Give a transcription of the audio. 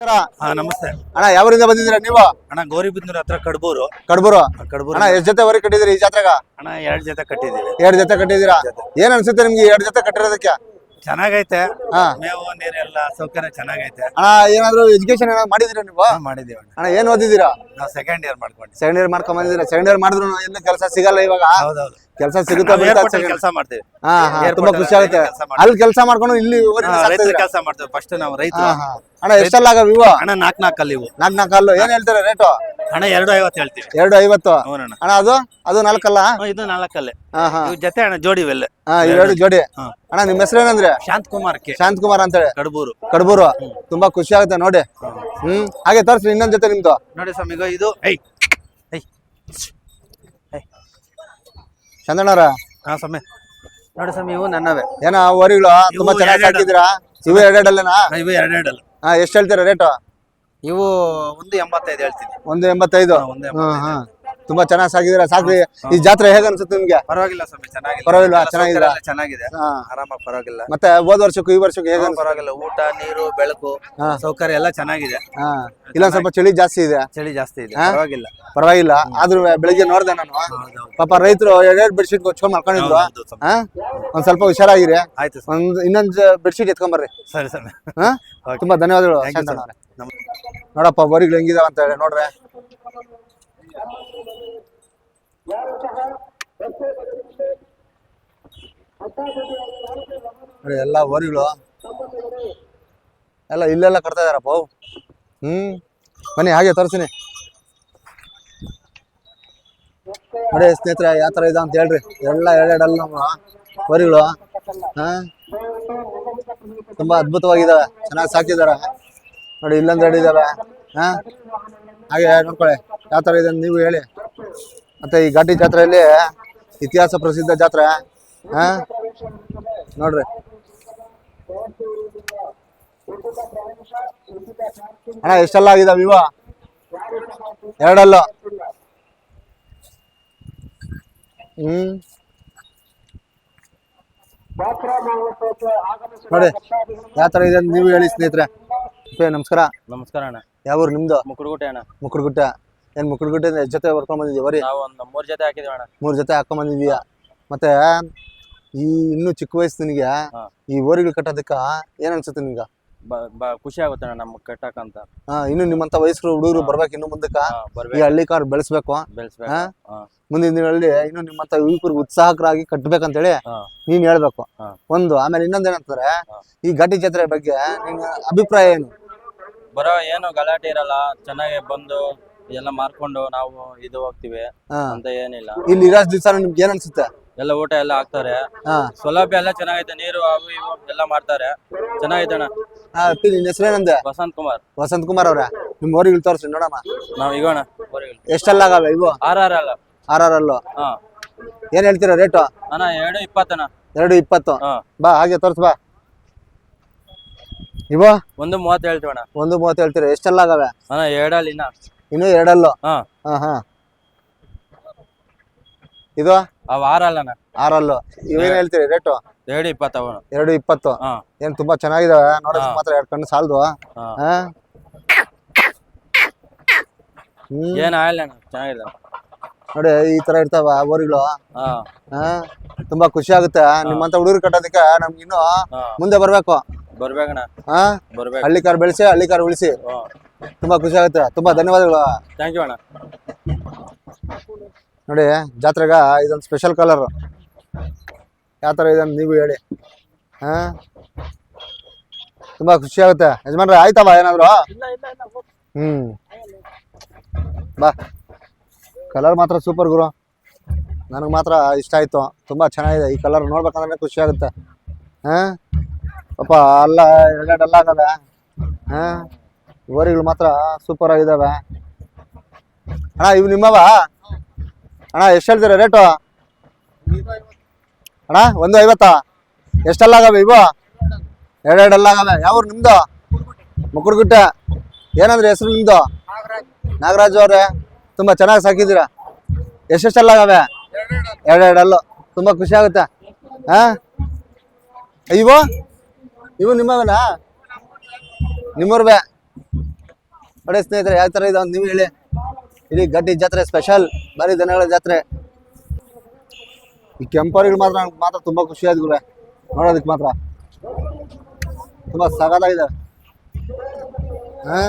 ಹಾ ನಮಸ್ತೆ. ಅಣ್ಣ ಯಾವರಿಂದ ಬಂದಿದ್ದೀರಾ ನೀವು? ಅಣ್ಣ ಗೌರಿಬಿದ್ನೂರ್ ಹತ್ರ ಕಡ್ಬೂರು. ಕಡಬೂರು. ಕಡ್ಬೂರು. ಅಣ್ಣ ಎಷ್ಟ್ ಜೊತೆ ವರಿ ಕಟ್ಟಿದಿರಿ ಈ ಜಾತ್ರೆಗ? ಅಣ್ಣ ಎರಡ್ ಜೊತೆ ಕಟ್ಟಿದೀವಿ ಎರಡ್ ಜೊತೆ ಕಟ್ಟಿದ್ದೀರಾ? ಏನ್ ಅನ್ಸುತ್ತೆ ನಿಮ್ಗೆ ಎರಡ್ ಜೊತೆ ಕಟ್ಟಿರೋದಕ್ಕೆ? ಚೆನ್ನಾಗೈತೆ. ಹಾ. ಮೇವು ನೀರೆಲ್ಲ ಸೌಕರ್ಯ ಚೆನ್ನಾಗೈತೆ. ಅಣ್ಣ ಏನಾದ್ರು ಎಜುಕೇಶನ್ ಏನಾದ್ರು ಮಾಡಿದಿರಾ ನೀವು? ಹಾ, ಮಾಡಿದೀವಿ ಅಣ್ಣ. ಅಣ್ಣ ಏನ್ ಓದಿದ್ದೀರಾ? ನಾವು ಸೆಕೆಂಡ್ ಇಯರ್ ಮಾಡ್ಕೊಂಡಿದ್ದೀವಿ. ಸೆಕೆಂಡ್ ಇಯರ್ ಮಾಡ್ಕೊಂಡ್ ಬಂದಿದ್ದೀರಾ. ಸೆಕೆಂಡ್ ಇಯರ್ ಮಾಡಿದ್ರು ಎಲ್ಲ ಕೆಲಸ ಸಿಗಲ್ಲ ಇವಾಗ? ಹೌದೌದು. ಕೆಲಸ ಸಿಗುತ್ತಾ ಕೆಲಸ ಮಾಡ್ತೀವಿ. ಹಾ ಹಾ ತುಂಬಾ ಖುಷಿ ಆಗುತ್ತೆ. ಅಲ್ಲಿ ಕೆಲಸ ಮಾಡ್ಕೊಂಡು ಇಲ್ಲಿ ಕೆಲಸ ಮಾಡ್ತೇವೆ. ಫಸ್ಟ್ ನಾವು ಹಾ ಅಣ್ಣ ಎಷ್ಟೆಲ್ಲ ಆಗವ ಇವು ಅಣ್ಣ ನಾಕ್ ನಾಲ್ಕಲ್ಲಿ ಇವು. ನಾಲ್ಕು ನಾಲ್ಕು ಅಲ್ಲು. ಏನ್ ಹೇಳ್ತಾರೆ ರೇಟು ಅಣ್ಣ ಎರಡು ಐವತ್ತು ಹೇಳ್ತೀವಿ. ಎರಡು ಐವತ್ತು. ಅಣ್ಣ ಅದು? ಅದು ನಾಲ್ಕಲ್ಲ? ಇದು ನಾಲ್ಕಲ್ಲೇ. ಜೊತೆ ಅಣ್ಣ ಜೋಡಿ ಇವೆಲ್ಲ. ಹಾ ಎರಡು ಜೋಡಿ. ಅಣ್ಣ ನಿಮ್ಮ ಹೆಸರು ಏನಂದ್ರೆ ಶಾಂತ್ ಕುಮಾರ್ ಶಾಂತ್ ಕುಮಾರ್ ಅಂತೇಳಿ. ಹೇಳಿ ಕಡಬೂರು. ತುಂಬಾ ಖುಷಿ ಆಗುತ್ತೆ ನೋಡಿ. ಹ್ಮ್ ಹಾಗೆ ತೋರಿಸ್ರಿ ಇನ್ನೊಂದ್ ಜೊತೆ ನಿಮ್ದು. ನೋಡಿ ಸ್ವಾಮಿ ಇದು ಐ ಐ ಚಂದಣ್ಣವ್ರ? ಹಾ ಸ್ವಾಮಿ. ನೋಡಿ ಸ್ವಾಮಿ ಇವು ನನ್ನವೇ. ಏನ ವರಿಗಳು ತುಂಬಾ ಇವು ಚೆನ್ನಾಗಿ ಎರಡೆರಡು. ಸಾಕಿದ್ದೀರಾ? ಇವು ಎರಡೆರಡಲ್ಲೇನಾ? ಹಾ, ಇವು ಎರಡೆರಡಲ್ಲ. ಹಾ ಎಷ್ಟು ಹೇಳ್ತೀರಾ ರೇಟು? ಇವು ಒಂದು ಎಂಬತ್ತೈದು ಹೇಳ್ತೀನಿ. ಒಂದು ಎಂಬತ್ತೈದು? ಹಾ, ಒಂದು ಹ್ಮ್ ಹಾ ತುಂಬಾ ಚೆನ್ನಾಗಿ ಸಾಗಿದ್ರೆ ಸಾಕ್ರಿ. ಈ ಜಾತ್ರೆ ಹೇಗ ಅನ್ಸುತ್ತೆ ನಿಮ್ಗೆ? ಪರವಾಗಿಲ್ಲ ಸ್ವಾಮಿ ಚೆನ್ನಾಗಿದೆ. ಪರವಾಗಿಲ್ವಾ? ಎಲ್ಲ ಚೆನ್ನಾಗಿದ್ದೀರಾ? ಸೌಕರ್ಯ ಎಲ್ಲ ಚೆನ್ನಾಗಿದೆ. ಹಾ. ಆರಾಮಾಗಿ ಪರವಾಗಿಲ್ಲ. ಮತ್ತೆ ಹೋದ್ ವರ್ಷಕ್ಕೂ ಈ ವರ್ಷಕ್ಕೂ ಹೇಗ ಪರವಾಗಿಲ್ಲ. ಊಟ ನೀರು ಬೆಳಕು ಹಾ. ಸೌಕರ್ಯ ಎಲ್ಲ ಚೆನ್ನಾಗಿದೆ. ಹಾ. ಇಲ್ಲೊಂದ್ ಸ್ವಲ್ಪ ಚಳಿ ಜಾಸ್ತಿ ಇದೆ. ಚಳಿ ಜಾಸ್ತಿ ಇದೆ. ಹಾ? ಪರವಾಗಿಲ್ಲ. ಪರವಾಗಿಲ್ಲ. ಆದ್ರೂ ಬೆಳಿಗ್ಗೆ ನೋಡ್ದೆ ನಾನು. ಪಾಪ ರೈತರು ಎರಡೆರಡು ಬೆಡ್ಶೀಟ್ ಕೊಚ್ಕೊಂಡ್ ಮಾಡ್ಕೊಂಡಿದ್ರು ಹೌದು ಸ್ವಾಮಿ. ಹಾ? ಒಂದ್ ಸ್ವಲ್ಪ ಹುಷಾರಾಗಿರಿ. ಆಯ್ತು ಸ್ವಾಮಿ. ಒಂದ್ ಇನ್ನೊಂದ್ ಬೆಡ್ಶೀಟ್ ಎತ್ಕೊಂಬರ್ರಿ ಸರಿ ಸರಿ ಹಾ? Okay. ತುಂಬಾ ಧನ್ಯವಾದಗಳು Thank you, ಶಾಂತಣ್ಣ sir. ಅವರೇ. ನಮ್- ನೋಡಪ್ಪ ಬರಿಗಳು ಹೆಂಗಿದಾವ ಅಂತ ಹೇಳಿ ನೋಡ್ರೆ. ನೋಡಿ ಎಲ್ಲ ಓರಿಗಳು. ಎಲ್ಲ ಇಲ್ಲೆಲ್ಲ ಕಟ್ತಾ ಇದಾರಪ್ಪ. ಹ್ಮ್. ಬನ್ನಿ, ಹಾಗೆ ತೋರಿಸ್ತೀನಿ. ನೋಡಿ, ಸ್ನೇಹಿತರೆ, ಯಾವ ಥರ ಇದೆ ಅಂತ ಹೇಳ್ರಿ. ಎಲ್ಲ ಎರಡೆರಡಲ್ಲ ನಮ್ಮ ವರಿಗಳು ಹಾ. ತುಂಬಾ ಅದ್ಭುತವಾಗಿದ್ದಾವೆ. ಚೆನ್ನಾಗಿ ಸಾಕಿದ್ದಾರೆ. ನೋಡಿ, ಇಲ್ಲೊಂದ್ ಎರಡು ಹ. ಹಾಗೆ ನೋಡ್ಕೊಳ್ಳಿ, ಯಾವ ಥರ ಇದೆ ನೀವು ಹೇಳಿ. ಮತ್ತೆ ಈ ಘಾಟಿ ಜಾತ್ರೆಯಲ್ಲಿ ಇತಿಹಾಸ ಪ್ರಸಿದ್ಧ ಜಾತ್ರೆ ಹಾ? ನೋಡ್ರಿ. ಅಣ್ಣ ಎಷ್ಟೆಲ್ಲ ಆಗಿದಾವ ಇವ ಎರಡಲ್ಲ. ಹ್ಮ್. ನೋಡಿ ಯಾವ ತರ ಇದೆ ಅಂತ ನೀವು ಹೇಳಿ ಸ್ನೇಹಿತರೆ. ನಮಸ್ಕಾರ. ನಮಸ್ಕಾರ ಅಣ್ಣ. ಯಾವ ಊರು ನಿಮ್ದು? ಮುಕ್ಕುಡ್ಗುಟ್ಟೆ ಅಣ್ಣ. ಮುಕ್ಕುಡ್ಗುಟ್ಟ ಏನ್ ಮುಕ್ಕುಡ್ಗುಟ್ಟೆ ಗುಡ್ಡ ಜೊತೆ ಬರ್ಕೊಂಡ್ ಬಂದಿದ್ದೀವಿ ಬರೀ ನಾವು ಒಂದು ಮೂರ್ ಜೊತೆ ಹಾಕಿದ್ವಿ ಅಣ್ಣ. ಮೂರ್ ಜೊತೆ ಹಾಕೊಂಡ್ ಬಂದಿದ್ವಿ ಮತ್ತೆ ಈ ಇನ್ನು ಚಿಕ್ಕ ವಯಸ್ಸು ನಿನಗೆ ಹಾ. ಈ ಓರಿಗಳು ಕಟ್ಟೋದಕ್ಕ ಏನ್ ಅನ್ಸುತ್ತೆ ನಿನ್ಗ? ಬ- ಬ- ಖುಷಿ ಆಗುತ್ತೆ ಅಣ್ಣ ನಮ್ಗೆ ಕಟ್ಟಕಂತ ಹಾ ಇನ್ನು ನಿಮ್ಮಂತ ವಯಸ್ಕರು ಹುಡುಗರು ಬರ್ಬೇಕು ಇನ್ನು ಮುಂದಕ್ಕ. ಈ ಬರ್ಬೇಕು. ಹಳ್ಳಿ ಕಾರ್ ಬೆಳೆಸ್ಬೇಕು. ಬೆಳೆಸ್ಬೇಕು. ಹಾ? ಹಾ. ಮುಂದಿನ ದಿನಗಳಲ್ಲಿ ಇನ್ನು ನಿಮ್ಮಂತ ಯುವಕರಿಗೆ ಉತ್ಸಾಹಕರಾಗಿ ಕಟ್ಬೇಕಂತೇಳಿ ಹಾ. ನೀನ್ ಹೇಳ್ಬೇಕು. ಹಾ. ಒಂದು ಆಮೇಲೆ ಇನ್ನೊಂದೇನಂತಾರೆ ಹಾ. ಈ ಘಾಟಿ ಜಾತ್ರೆ ಬಗ್ಗೆ ನಿಮ್ಮ ಅಭಿಪ್ರಾಯ ಏನು? ಬರೋ ಏನು ಗಲಾಟೆ ಇರಲ್ಲ. ಚೆನ್ನಾಗಿ ಬಂದು ಎಲ್ಲ ಮಾರ್ಕೊಂಡು ನಾವು ಇದು ಹೋಗ್ತಿವಿ ಹಾ. ಅಂತ ಏನಿಲ್ಲ. ಇಲ್ಲಿ ಇರೋ ದಿವಸ ನಿಮ್ಗೆ ಏನ್ ಅನ್ಸುತ್ತೆ? ಎಲ್ಲ ಊಟ ಎಲ್ಲ ಹಾಕ್ತಾರೆ. ಹಾ. ಸೌಲಭ್ಯ ಎಲ್ಲ ಚೆನ್ನಾಗೈತೆ ನೀರು ಅವು ಇವು ಎಲ್ಲ ಮಾಡ್ತಾರೆ. ಚೆನ್ನಾಗೈತೆ ಅಣ್ಣ. ಹಾ, ಅಪ್ಪಿ, ನಿನ್ ಹೆಸರೇನಂದೆ ವಸಂತ್ ಕುಮಾರ್. ವಸಂತ್ ಕುಮಾರ್ ಅವ್ರೆ. ನಿಮ್ ಊರಿಗೆ ತೋರಿಸಿ ನೋಡಮ್ಮ. ನಾವ್ ಇಗೋಣ. ಎಷ್ಟೆಲ್ಲ ಆಗಲ್ಲ ಇವು? ಆರ್ ಆರ್ ಅಲ್ಲ. ಆರ್ ಆರ್ ಅಲ್ಲೋ? ಹಾ. ಏನ್ ಹೇಳ್ತೀರಾ ರೇಟು? ಅಣ್ಣ ಎರಡು ಇಪ್ಪತ್ತಣ್ಣ ಎರಡು ಇಪ್ಪತ್ತು. ಹಾ. ಬಾ ಹಾಗೆ ತೋರ್ಸ್ ಬಾ. ಇವ? ಒಂದು ಮೂವತ್ತು ಹೇಳ್ತೀವಣ್ಣ ಒಂದು ಮೂವತ್ತು ಹೇಳ್ತೀರಾ? ಎಷ್ಟೆಲ್ಲ ಆಗವೆ ಅಣ್ಣ ಎರಡಲ್ಲಿ ಇನ್ನ. ಇನ್ನು ಎರಡಲ್ಲು? ಹಾ. ಹಾ ಇದು? ಅವ್ ಆರಲ್ಲಣ್ಣ ಆರಲ್ಲು? ಇವೇನ್ ಹೇಳ್ತೀರಿ ರೇಟು? ಎರಡು ಇಪ್ಪತ್ತು ಎರಡು ಇಪ್ಪತ್ತು. ಹಾ. ಏನ್ ತುಂಬಾ ಚೆನ್ನಾಗಿದಾವೆ ನೋಡೋದಕ್ಕೆ ಮಾತ್ರ ಎರಡು ಕಣ್ಣು ಸಾಲದು. ಹಾ. ಹಾ? ಹ್ಮ್. ಏನ್ ಆಗಿಲ್ಲ ಅಣ್ಣ ಚೆನ್ನಾಗಿದೆ ನೋಡಿ ಈ ತರ ಇರ್ತಾವ ಊರಿಗಳು ಹಾ. ಹಾ ತುಂಬಾ ಖುಷಿ ಆಗುತ್ತೆ. ನಿಮ್ಮಂತ ಹುಡುಗರು ಕಟ್ಟೋದಕ್ಕೆ ನಮ್ಗೆ ಇನ್ನು ಹಾ. ಮುಂದೆ ಬರ್ಬೇಕು. ಬರ್ಬೇಕಣ್ಣ ಹಾ? ಬರ್ಬೇಕು. ಹಳ್ಳಿ ಕಾರ್ ಬೆಳೆಸಿ ಹಳ್ಳಿ ಕಾರ್ ಉಳಿಸಿ. ತುಂಬಾ ಖುಷಿ ಆಗುತ್ತೆ. ತುಂಬಾ ಧನ್ಯವಾದಗಳು. ಥ್ಯಾಂಕ್ ಯು ಅಣ್ಣ. ನೋಡಿ ಜಾತ್ರೆಗ ಇದೊಂದು ಸ್ಪೆಷಲ್ ಕಲರ್ ಯಾವ ಥರ ಇದೆ ನೀವು ಹೇಳಿ. ಹಾ? ತುಂಬಾ ಖುಷಿ ಆಗುತ್ತೆ. ಯಜಮಾನ್ರೆ ಆಯ್ತವ ಏನಾದ್ರು? ಹ್ಮ್. ಬಾ. ಕಲರ್ ಮಾತ್ರ ಸೂಪರ್ ಗುರು. ನನಗೆ ಮಾತ್ರ ಇಷ್ಟ ಆಯ್ತು. ತುಂಬಾ ಚೆನ್ನಾಗಿದೆ. ಈ ಕಲರ್ ನೋಡ್ಬೇಕಂದ್ರೆ ಖುಷಿ ಆಗುತ್ತೆ. ಹಾ? ಪಾಪ ಅಲ್ಲ ಎಲ್ಲ ಅಲ್ಲ ಹಾಂ ಹಾ? ಓರಿಗಳು ಮಾತ್ರ ಸೂಪರ್ ಆಗಿದಾವೆ. ಅಣ್ಣ, ಇವು ನಿಮ್ಮವ? ಅಣ್ಣ ಎಷ್ಟು ಹೇಳ್ತೀರ ರೇಟು ಅಣ್ಣ, ಒಂದು ಐವತ್ತಾ? ಎಷ್ಟೆಲ್ಲ ಆಗವೆ ಇವು? ಎರಡೆರಡೆಲ್ಲ ಆಗವೆ ಯಾವ ನಿಮ್ದು? ಮುಕ್ಕುಡ್ಗುಟ್ಟೆ ಏನಂದ್ರೆ ಹೆಸರು ನಿಮ್ದು? ನಾಗರಾಜ್ ಅವ್ರೆ. ತುಂಬಾ ಚೆನ್ನಾಗಿ ಸಾಕಿದ್ದೀರಾ. ಎಷ್ಟೆಷ್ಟೆಲ್ಲ ಆಗವೆ ಎರಡೆರಡಲ್ಲು. ತುಂಬಾ ಖುಷಿ ಆಗುತ್ತೆ. ಹಾ? ಇವು? ಇವು ನಿಮ್ಮವನಾ? ನಿಮ್ಮವ್ರವೇ ನೋಡಿ ಸ್ನೇಹಿತರೆ, ಯಾವ ಥರ ಇದೆ ನೀವು ಹೇಳಿ. ಇಲ್ಲಿ ಗಡ್ಡಿ ಜಾತ್ರೆ ಸ್ಪೆಷಲ್ ಬರೀ ದನಗಳ ಜಾತ್ರೆ. ಈ ಕೆಂಪರಿಗಳು ಮಾತ್ರ ನಂಗೆ ಮಾತ್ರ ತುಂಬಾ ಖುಷಿ ಆಯ್ತು ಗುರುವೆ. ನೋಡೋದಕ್ಕೆ ಮಾತ್ರ. ತುಂಬಾ ಸಗದಾಗಿದೆ ಹಾ?